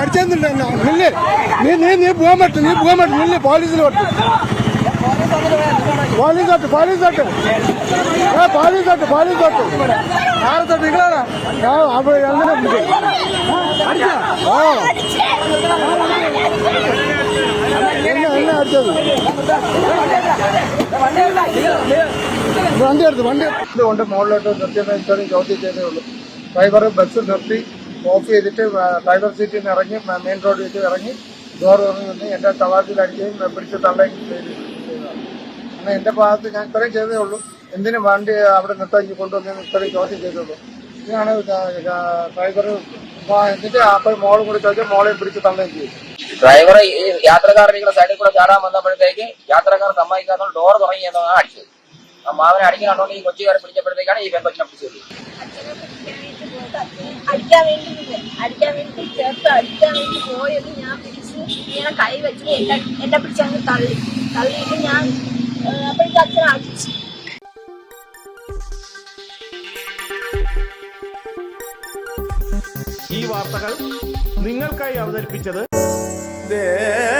అర్చేంద్రుడు నిల్లి నీ నీ నీ పోమట్టు నీ పోమట్టు నిల్లి పోలీసులు పట్టు పోలీస్ అట్టు పోలీస్ అట్టు పోలీస్ అట్టు పోలీస్ అట్టు ఆరతో దిగలరా అప్పుడు అడిచేది വണ്ടി എടുത്ത് വണ്ടി കൊണ്ട് മുകളിലോട്ട് നിർത്തിയെന്ന് ഇത്രയും ചോദ്യം ചെയ്തേ ഉള്ളൂ. ഡ്രൈവർ ബസ് നിർത്തി ഓഫ് ചെയ്തിട്ട് ഡ്രൈവർ സീറ്റിൽ നിന്ന് ഇറങ്ങി മെയിൻ റോഡിൽ വെച്ച് ഇറങ്ങി ഡോർ തുറന്ന് നിന്ന് എന്റെ തവാസിൽ അടിക്കുകയും പിടിച്ച് തള്ളുകയും ചെയ്തു. എന്നാൽ എന്റെ ഭാഗത്ത് ഞാൻ ഇത്രയും ചെയ്തേ ഉള്ളൂ. എന്തിനു വണ്ടി അവിടെ നിർത്താൻ കൊണ്ടുവന്ന് ഇത്രയും ചോദ്യം ചെയ്തുള്ളൂ ഇതാണ് ഡ്രൈവർ എന്നിട്ട് അപ്പോൾ മോളും കൂടി ചോദിച്ചാൽ മോളെ പിടിച്ച് തള്ളുകയും ചെയ്തു. ഡ്രൈവർ ഈ യാത്രക്കാരുടെ സൈഡിൽ കൂടെ ചാടാൻ വന്നപ്പോഴത്തേക്ക് യാത്രക്കാർ സമ്മതിക്കാത്ത ഡോർ തുടങ്ങിയെന്നാണ് അടിച്ചത്. മാവനെ അടിക്കണോണ്ട് ഈ കൊച്ചുകാരെ പിടിച്ചപ്പോഴത്തേക്കാണ് ഈ പെങ്കൊച്ചിനെ പിടിച്ചത്. അടിക്കാൻ വേണ്ടി അടിക്കാൻ വേണ്ടി ചേർത്ത് അടിക്കാൻ വേണ്ടി പോയത് ഞാൻ പിടിച്ച് ഇങ്ങനെ കൈ വെച്ച് എന്നെ എന്നെ പിടിച്ച് തള്ളി. തള്ളിയിട്ട് ഞാൻ അപ്പോഴേക്കും അച്ഛനെ അടിച്ചു. ഈ വാർത്തകൾ നിങ്ങൾക്കായി അവതരിപ്പിച്ചത് Arabian